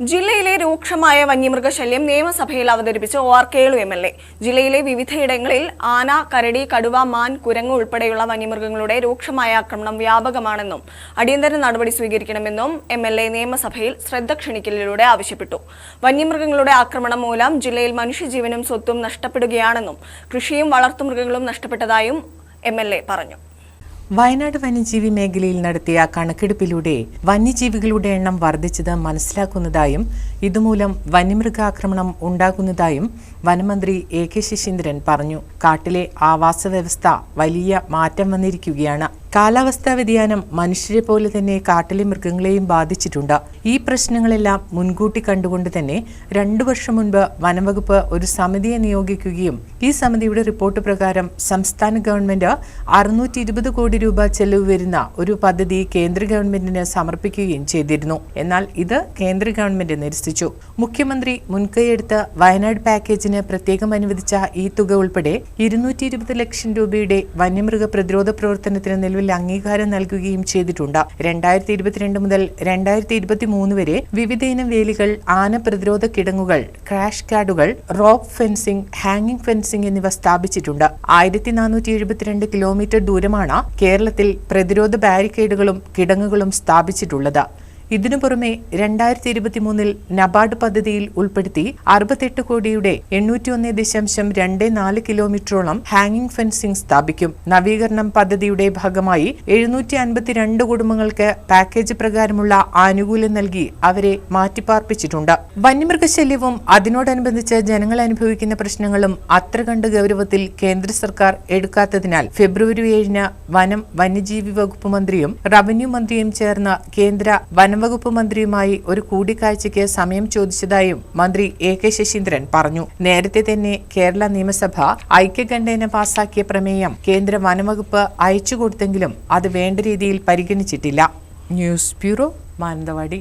ജില്ലയിലെ രൂക്ഷമായ വന്യമൃഗശല്യം നിയമസഭയിൽ അവതരിപ്പിച്ച O R Kelu M L A. ജില്ലയിലെ വിവിധയിടങ്ങളിൽ ആന കരടി കടുവ മാൻ കുരങ്ങ് ഉൾപ്പെടെയുള്ള വന്യമൃഗങ്ങളുടെ രൂക്ഷമായ ആക്രമണം വ്യാപകമാണെന്നും അടിയന്തര നടപടി സ്വീകരിക്കണമെന്നും എം എൽ എ നിയമസഭയിൽ ശ്രദ്ധ ക്ഷണിക്കലിലൂടെ ആവശ്യപ്പെട്ടു. വന്യമൃഗങ്ങളുടെ ആക്രമണം മൂലം ജില്ലയിൽ മനുഷ്യജീവനും സ്വത്തും നഷ്ടപ്പെടുകയാണെന്നും കൃഷിയും വളർത്തുമൃഗങ്ങളും നഷ്ടപ്പെട്ടതായും എം എൽ എ പറഞ്ഞു. വയനാട് വന്യജീവി മേഖലയിൽ നടത്തിയ കണക്കെടുപ്പിലൂടെ വന്യജീവികളുടെ എണ്ണം വർദ്ധിച്ചത് മനസ്സിലാക്കുന്നതായും ഇതുമൂലം വന്യമൃഗാക്രമണം ഉണ്ടാകുന്നതായും വനമന്ത്രി എ കെ ശശീന്ദ്രൻ പറഞ്ഞു. കാട്ടിലെ ആവാസ വ്യവസ്ഥ വലിയ മാറ്റം വന്നിരിക്കുകയാണ്. കാലാവസ്ഥാ വ്യതിയാനം മനുഷ്യരെ പോലെ തന്നെ കാട്ടിലെ മൃഗങ്ങളെയും ബാധിച്ചിട്ടുണ്ട്. ഈ പ്രശ്നങ്ങളെല്ലാം മുൻകൂട്ടി കണ്ടുകൊണ്ട് തന്നെ രണ്ടു വർഷം മുൻപ് വനംവകുപ്പ് ഒരു സമിതിയെ നിയോഗിക്കുകയും ഈ സമിതിയുടെ റിപ്പോർട്ട് പ്രകാരം സംസ്ഥാന ഗവൺമെന്റ് അറുന്നൂറ്റി ഇരുപത് കോടി രൂപ ചെലവ് വരുന്ന ഒരു പദ്ധതി കേന്ദ്ര ഗവൺമെന്റിന് സമർപ്പിക്കുകയും ചെയ്തിരുന്നു. എന്നാൽ ഇത് കേന്ദ്ര ഗവൺമെന്റ് നിരസിച്ചു. മുഖ്യമന്ത്രി മുൻകൈയെടുത്ത് വയനാട് പാക്കേജിന് പ്രത്യേകം അനുവദിച്ച ഈ തുക ഉൾപ്പെടെ ഇരുന്നൂറ്റി ലക്ഷം രൂപയുടെ വന്യമൃഗ പ്രതിരോധ പ്രവർത്തനത്തിന് നിലവിൽ അംഗീകാരം നൽകുകയും ചെയ്തിട്ടുണ്ട്. രണ്ടായിരത്തി ഇരുപത്തിരണ്ട് മുതൽ രണ്ടായിരത്തി ഇരുപത്തി മൂന്ന് വരെ വിവിധയിനം വേലികൾ ആന പ്രതിരോധ കിടങ്ങുകൾ ക്രാഷ് കാർഡുകൾ റോക്ക് ഫെൻസിംഗ് ഹാങ്ങിംഗ് ഫെൻസിംഗ് എന്നിവ സ്ഥാപിച്ചിട്ടുണ്ട്. ആയിരത്തി നാനൂറ്റി എഴുപത്തിരണ്ട് കിലോമീറ്റർ ദൂരമാണ് കേരളത്തിൽ പ്രതിരോധ ബാരിക്കേഡുകളും കിടങ്ങുകളും സ്ഥാപിച്ചിട്ടുള്ളത്. ഇതിനു പുറമെ രണ്ടായിരത്തി ഇരുപത്തി മൂന്നിൽ നബാർഡ് പദ്ധതിയിൽ ഉൾപ്പെടുത്തി അറുപത്തെട്ട് കോടിയുടെ എണ്ണൂറ്റിയൊന്ന് ദശാംശം രണ്ട് നാല് കിലോമീറ്ററോളം ഹാങ്ങിംഗ് ഫെൻസിംഗ് സ്ഥാപിക്കും. നവീകരണം പദ്ധതിയുടെ ഭാഗമായി എഴുന്നൂറ്റി അൻപത്തിരണ്ട് കുടുംബങ്ങൾക്ക് പാക്കേജ് പ്രകാരമുള്ള ആനുകൂല്യം നൽകി അവരെ മാറ്റിപ്പാർപ്പിച്ചിട്ടുണ്ട്. വന്യമൃഗശല്യവും അതിനോടനുബന്ധിച്ച് ജനങ്ങൾ അനുഭവിക്കുന്ന പ്രശ്നങ്ങളും അത്ര കണ്ട് ഗൗരവത്തിൽ കേന്ദ്ര സർക്കാർ എടുക്കാത്തതിനാൽ ഫെബ്രുവരി ഏഴിന് വനം വന്യജീവി വകുപ്പ് മന്ത്രിയും റവന്യൂ മന്ത്രിയും ചേർന്ന് കേന്ദ്ര വനംവകുപ്പ് മന്ത്രിയുമായി ഒരു കൂടിക്കാഴ്ചയ്ക്ക് സമയം ചോദിച്ചതായും മന്ത്രി എ കെ ശശീന്ദ്രൻ പറഞ്ഞു. നേരത്തെ തന്നെ കേരള നിയമസഭ ഐക്യകണ്ഠേന പാസാക്കിയ പ്രമേയം കേന്ദ്ര വനംവകുപ്പ് അയച്ചുകൊടുത്തെങ്കിലും അത് വേണ്ട രീതിയിൽ പരിഗണിച്ചിട്ടില്ല. News bureau Mananthavady.